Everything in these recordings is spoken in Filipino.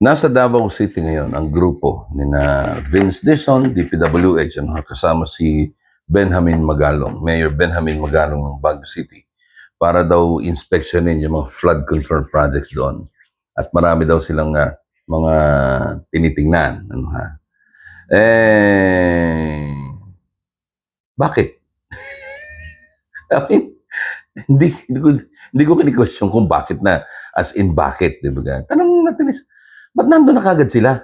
Nasa Davao City ngayon ang grupo ni na Vince Dison, DPWH, ano, kasama si Benjamin Magalong, Mayor Benjamin Magalong ng Baguio City para daw inspeksyonin yung mga flood control projects doon. At marami daw silang ah, mga tinitingnan. Ano, ha? Eh, bakit? I mean, hindi, hindi ko, hindi ko kini-question kung bakit na, as in bakit, di ba? Tanong natin is, ba't nandun na kagad sila?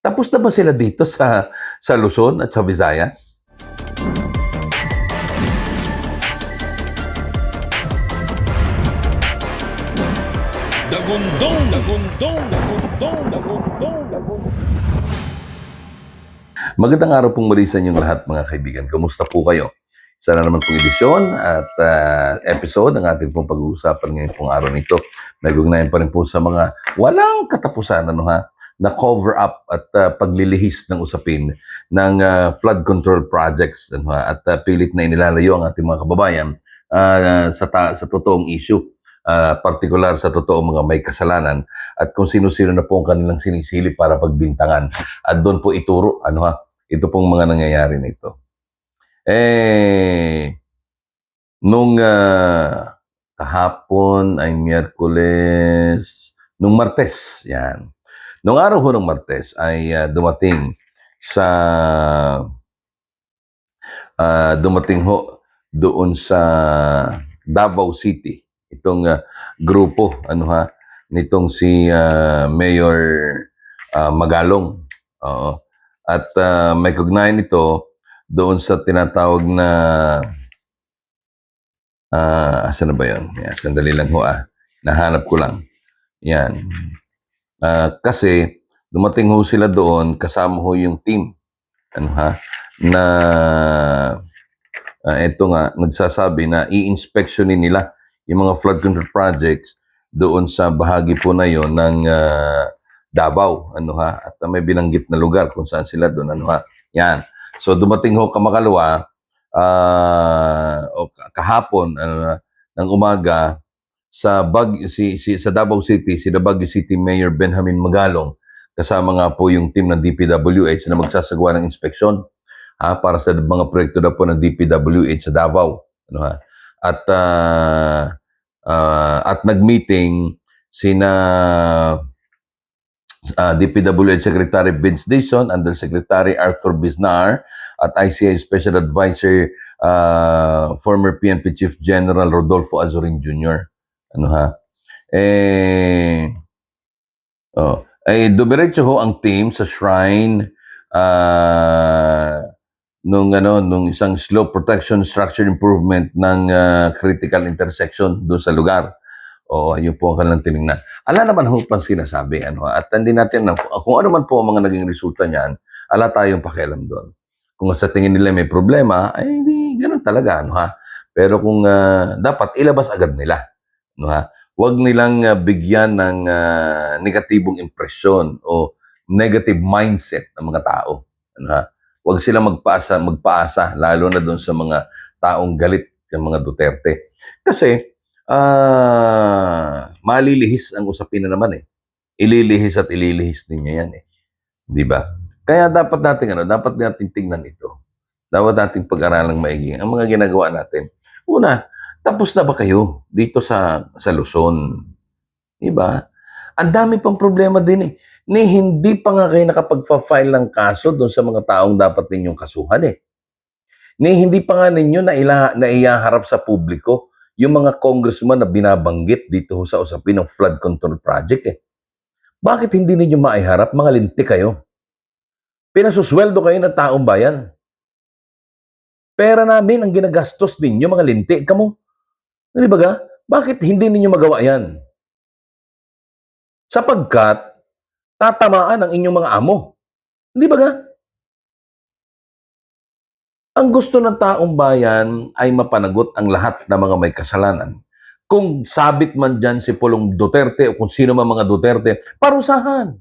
Tapos na ba sila dito sa, sa Luzon at sa Visayas? Dagundong, dagundong, dagundong, dagundong, dagundong. Magandang araw pong muli sa inyong lahat mga kaibigan. Kamusta po kayo? Isa na naman pong edisyon at ah, episode ng ating pong pag-uusapan ngayon pong araw nito. Nagugnayan pa rin po sa mga walang katapusan ano ha, na cover up at ah, paglilihis ng usapin ng ah, flood control projects ano ha, at ah, pilit na inilalayo ang ating mga kababayan ah, sa, ta- sa totoong issue. ah, partikular sa totoong mga may kasalanan at kung sino-sino na po ang kanilang sinisili para pagbintangan at doon po ituro ano ha, ito pong mga nangyayari na ito. Eh, nung ah, kahapon ay Miyerkules, nung Martes, yan. Nung araw ho ng Martes ay ah, dumating sa ah, dumating ho doon sa Davao City itong ah, grupo ano ha nitong si ah, Mayor ah, Magalong. Oo. At uh, may kugnayan ito doon sa tinatawag na ah asa na ba 'yon? Yan, sandali lang ho ah. Nahanap ko lang. Yan. Ah, kasi dumating ho sila doon kasama ho yung team. Ano ha? Na ah, ito nga nagsasabi na i-inspectionin nila yung mga flood control projects doon sa bahagi po na yon ng ah, Davao, ano ha? At may binanggit na lugar kung saan sila doon, ano ha? Yan. So dumating ho kamakalwa ah, o ka- kahapon ano na, ng umaga sa Bag si, si sa Davao City, si Baguio City Mayor Benjamin Magalong kasama nga po yung team ng DPWH na magsasagawa ng inspeksyon ha, para sa mga proyekto na po ng DPWH sa Davao. Ano ha? At ah, ah, at nag-meeting sina uh, DPWH Secretary Vince Dixon, Undersecretary Arthur Biznar, at ICI Special Advisor uh, former PNP Chief General Rodolfo Azurin Jr. Ano ha? Eh, oh, ay dumiretso ho ang team sa shrine uh, nung ano nung isang slope protection structure improvement ng uh, critical intersection doon sa lugar. O yun po ang kanilang tinignan. Ala naman ho pang sinasabi. Ano, at hindi natin, na- kung ano man po ang mga naging resulta niyan, ala tayong pakialam doon. Kung sa tingin nila may problema, ay hindi, ganun talaga. Ano, ha? Pero kung ah, dapat ilabas agad nila. Ano, ha? Huwag nilang ah, bigyan ng ah, negatibong impresyon o negative mindset ng mga tao. Ano, ha? Huwag sila magpaasa, magpaasa, lalo na doon sa mga taong galit sa mga Duterte. Kasi, ah malilihis ang usapin na naman eh. Ililihis at ililihis ninyo yan eh. Di ba? Kaya dapat natin ano, dapat natin tingnan ito. Dapat nating pag-aralang maigi ang mga ginagawa natin. Una, tapos na ba kayo dito sa sa Luzon? Di ba? Ang dami pang problema din eh. Ni hindi pa nga kayo nakapag-file ng kaso doon sa mga taong dapat ninyong kasuhan eh. Ni hindi pa nga ninyo na, ila, na iyaharap sa publiko yung mga congressman na binabanggit dito sa usapin ng flood control project eh. Bakit hindi ninyo maiharap? Mga linti kayo. Pinasusweldo kayo ng taong bayan. Pera namin ang ginagastos ninyo, mga linti. Kamu, di ba? Bakit hindi ninyo magawa yan? Sapagkat tatamaan ang inyong mga amo. Di ba? Ang gusto ng taong bayan ay mapanagot ang lahat ng mga may kasalanan. Kung sabit man dyan si Pulong Duterte o kung sino man mga Duterte, parusahan.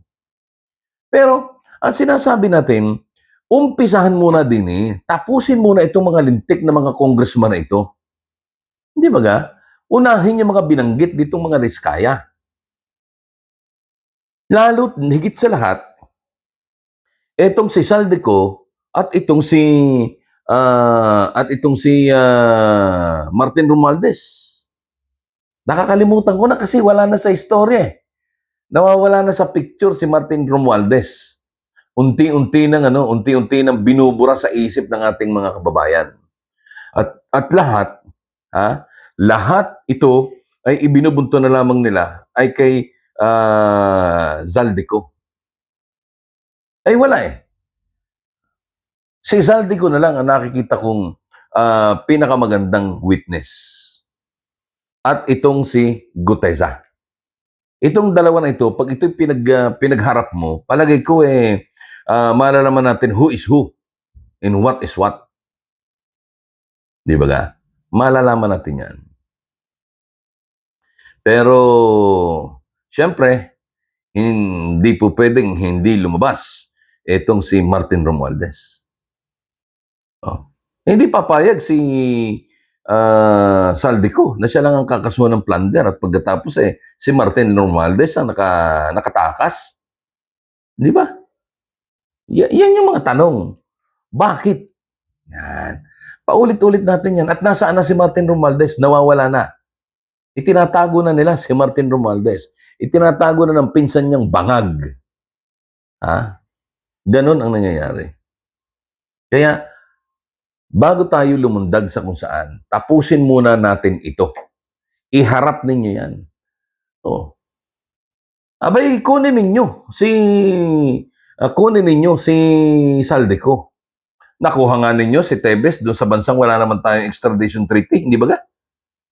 Pero, ang sinasabi natin, umpisahan muna din eh, tapusin muna itong mga lintik na mga congressman na ito. Hindi ba ga? Unahin yung mga binanggit ditong mga diskaya. Lalo, higit sa lahat, etong si Saldico at itong si ah, at itong si ah, Martin Romualdez. Nakakalimutan ko na kasi wala na sa istorya eh. Nawawala na sa picture si Martin Romualdez. Unti-unti nang ano, unti-unti nang binubura sa isip ng ating mga kababayan. At at lahat, ha, lahat ito ay ibinubunto na lamang nila ay kay ah, Zaldico. Ay wala eh. Si Zaldico na lang ang nakikita kong ah, pinakamagandang witness. At itong si Guteza. Itong dalawa na ito, pag ito pinag, ah, pinagharap mo, palagay ko eh, uh, malalaman natin who is who and what is what. Di ba ga? Malalaman natin yan. Pero, syempre, hindi po pwedeng hindi lumabas itong si Martin Romualdez. Oh. Hindi papayag si ah, Saldico na siya lang ang kakasuhan ng plunder at pagkatapos eh, si Martin Romualdez ang naka, nakatakas. Di ba? Y- yan yung mga tanong. Bakit? Yan. Paulit-ulit natin yan. At nasaan na si Martin Romualdez? Nawawala na. Itinatago na nila si Martin Romualdez. Itinatago na ng pinsan niyang bangag. Ha? Ganon ang nangyayari. Kaya, bago tayo lumundag sa kung saan, tapusin muna natin ito. Iharap ninyo yan. Oh. Abay, kunin ninyo si ah, kunin ninyo si Saldeco. Nakuha nga ninyo si Tebes doon sa bansang wala naman tayong extradition treaty, hindi ba ga?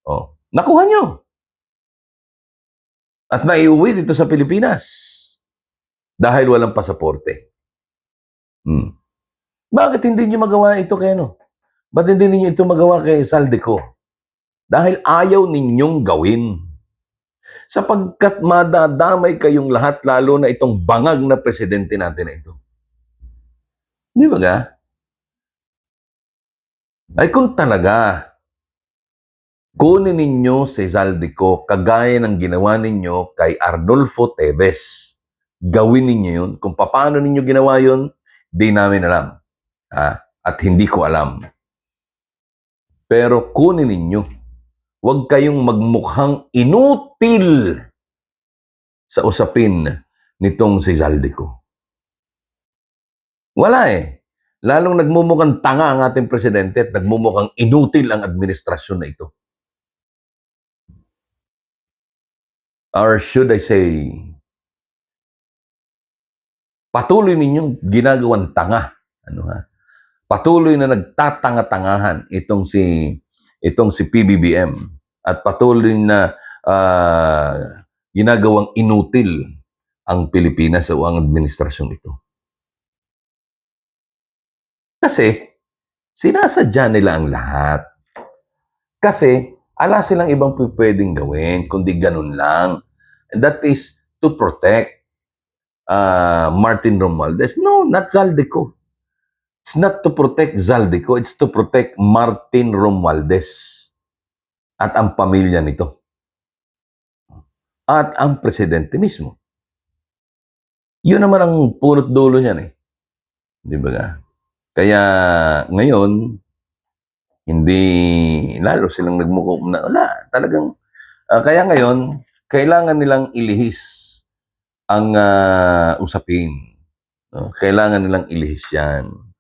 Oh, nakuha nyo. At naiuwi dito sa Pilipinas dahil walang pasaporte. Hmm. Bakit hindi nyo magawa ito kay ano? Ba't hindi ninyo ito magawa kay Saldeco? Dahil ayaw ninyong gawin. Sapagkat madadamay kayong lahat, lalo na itong bangag na presidente natin na ito. Di ba ga? Ay kung talaga, kunin ninyo si Zaldico kagaya ng ginawa ninyo kay Arnulfo Teves. Gawin ninyo yun. Kung paano ninyo ginawa yun, di namin alam. Ha? At hindi ko alam. Pero kunin ninyo. Huwag kayong magmukhang inutil sa usapin nitong si Zaldico. Wala eh. Lalong nagmumukhang tanga ang ating presidente at nagmumukhang inutil ang administrasyon na ito. Or should I say, patuloy ninyong ginagawang tanga. Ano ha? Patuloy na nagtatanga-tangahan itong si itong si PBBM at patuloy na ah, ginagawang inutil ang Pilipinas o ang administrasyon ito. Kasi sinasadya nila ang lahat. Kasi ala silang ibang pwedeng gawin kundi ganun lang. And that is to protect uh, Martin Romualdez. No, not Zaldico. It's not to protect Zaldico, it's to protect Martin Romualdez at ang pamilya nito. At ang presidente mismo. Yun naman ang punot dulo niyan eh. Di ba nga? Kaya ngayon, hindi, lalo silang nagmuko na, wala, talagang, ah, kaya ngayon, kailangan nilang ilihis ang ah, usapin. No? Kailangan nilang ilihis yan.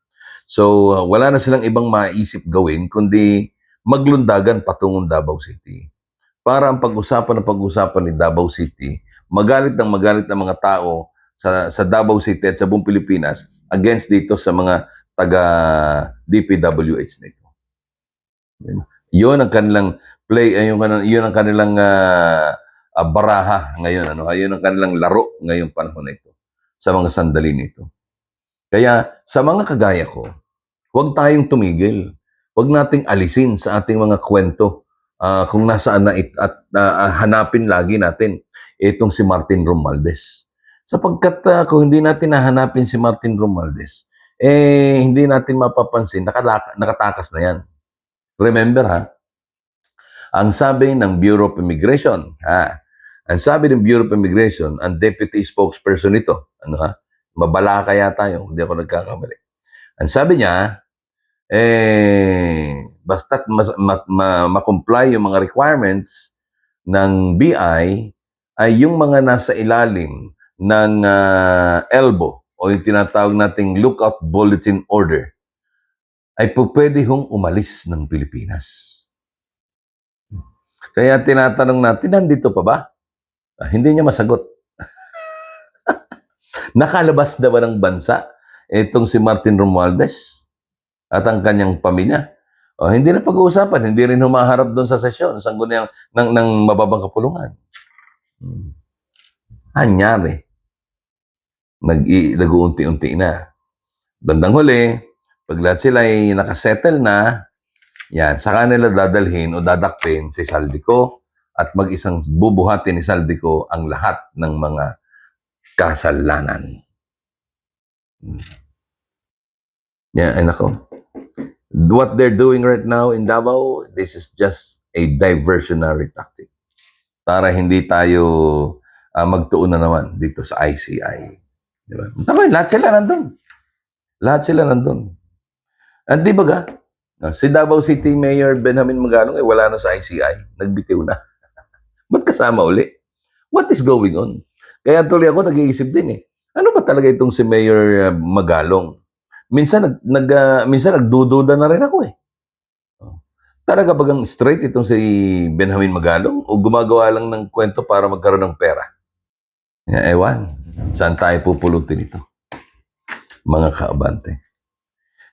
So, uh, wala na silang ibang maisip gawin kundi maglundagan patungong Davao City. Para ang pag-usapan ng pag-usapan ni Davao City, magalit ng magalit ng mga tao sa, sa Davao City at sa buong Pilipinas against dito sa mga taga DPWH nito. Yun ang kanilang play, ay yung kanilang, yun ang kanilang ah, ah, baraha ngayon. Ano? Yun ang kanilang laro ngayong panahon na ito sa mga sandali nito. Kaya sa mga kagaya ko, huwag tayong tumigil. Huwag nating alisin sa ating mga kwento ah, kung nasaan na it, at ah, hanapin lagi natin itong si Martin Romualdez. Sapagkat ah, kung hindi natin nahanapin si Martin Romualdez, eh hindi natin mapapansin, nakalaka, nakatakas na yan. Remember ha, ang sabi ng Bureau of Immigration, ha, Ang sabi ng Bureau of Immigration, ang deputy spokesperson nito, ano ha? Mabala kaya tayo, hindi ako nagkakamali. Ang sabi niya, eh, basta't mas, ma, ma, ma-comply yung mga requirements ng BI, ay yung mga nasa ilalim ng ah, elbow o yung tinatawag nating lookout bulletin order ay pwede hong umalis ng Pilipinas. Kaya tinatanong natin, nandito pa ba? Ah, hindi niya masagot. Nakalabas na ba ng bansa itong si Martin Romualdez at ang kanyang pamilya? O, hindi na pag-uusapan, hindi rin humaharap doon sa sesyon sa ng, ng, ng mababang kapulungan. Hmm. Anyari. Nag, nag-uunti-unti na. Bandang huli, pag lahat sila ay nakasettle na, yan, sa kanila dadalhin o dadakpin si Saldico at mag-isang bubuhatin ni Saldico ang lahat ng mga kasalanan. Hmm. Yeah, ay nako. What they're doing right now in Davao, this is just a diversionary tactic. Para hindi tayo ah, magtuon na naman dito sa ICI. Di ba? Tama, lahat sila nandun. Lahat sila nandun. At di ba ga, ah, si Davao City Mayor Benjamin Magalong, eh, wala na sa ICI. Nagbitiw na. Ba't kasama uli? What is going on? Kaya tuloy ako nag-iisip din eh. Ano ba talaga itong si Mayor ah, Magalong? Minsan nag, nag ah, minsan nagdududa na rin ako eh. Oh. Talaga bagang straight itong si Benjamin Magalong o gumagawa lang ng kwento para magkaroon ng pera? Ewan. Saan tayo pupulutin ito? Mga kaabante.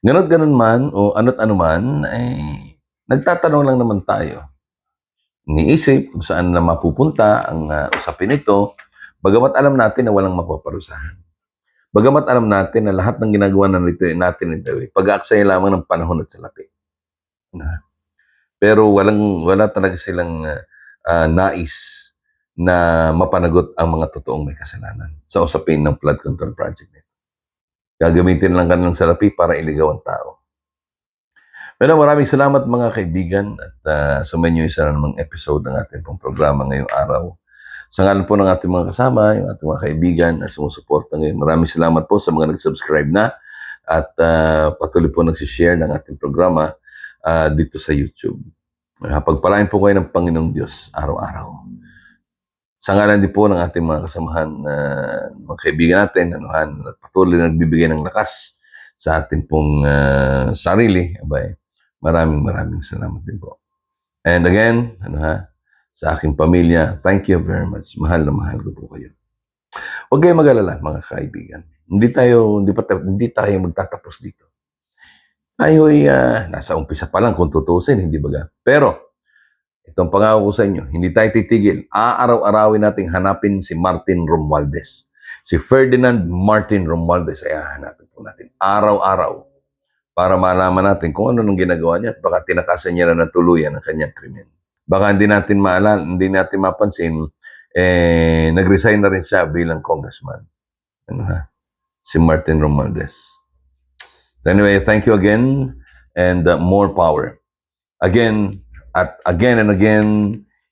Ganot ganun man o ano't ano man, eh, nagtatanong lang naman tayo. Iniisip kung saan na mapupunta ang ah, usapin ito, bagamat alam natin na walang mapaparusahan. Bagamat alam natin na lahat ng ginagawa na nito, natin ito, eh, pag-aaksaya lamang ng panahon at salapi. Na. Pero walang, wala talaga silang ah, ah, nais na mapanagot ang mga totoong may kasalanan sa usapin ng flood control project nito. Gagamitin lang kanilang salapi para iligaw ang tao. Pero maraming salamat mga kaibigan at uh, sumainyo isa na namang episode ng ating pong programa ngayong araw. Sa ngalan po ng ating mga kasama, yung ating mga kaibigan na sumusuporta ngayon, maraming salamat po sa mga nag-subscribe na at uh, patuloy po nagsishare ng ating programa uh, dito sa YouTube. Uh, pagpalain po kayo ng Panginoong Diyos araw-araw. Sa ngalan din po ng ating mga kasamahan na mga kaibigan natin, anuhan, at patuloy na nagbibigay ng lakas sa ating pong uh, sarili, abay, maraming maraming salamat din po. And again, ano ha, sa aking pamilya, thank you very much. Mahal na mahal ko po kayo. Huwag kayong mag-alala, mga kaibigan. Hindi tayo, hindi, pa, hindi tayo magtatapos dito. Tayo ay uh, nasa umpisa pa lang kung tutusin, hindi ba? Pero, Itong pangako ko sa inyo, hindi tayo titigil. Aaraw-arawin nating hanapin si Martin Romualdez. Si Ferdinand Martin Romualdez ay hahanapin po natin. Araw-araw. Para malaman natin kung ano nang ginagawa niya at baka tinakasan niya na ng tuluyan ang kanyang krimen. Baka hindi natin maalala, hindi natin mapansin, eh, nag-resign na rin siya bilang congressman. Ano ha? Si Martin Romualdez. Anyway, thank you again and uh, more power. Again, at again and again,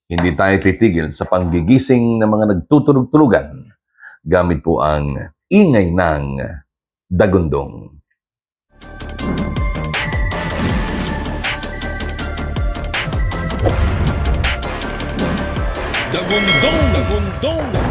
hindi tayo titigil sa panggigising ng mga nagtutulog-tulugan gamit po ang ingay ng dagundong. Dagundong, dagundong, dagundong, dagundong, dagundong.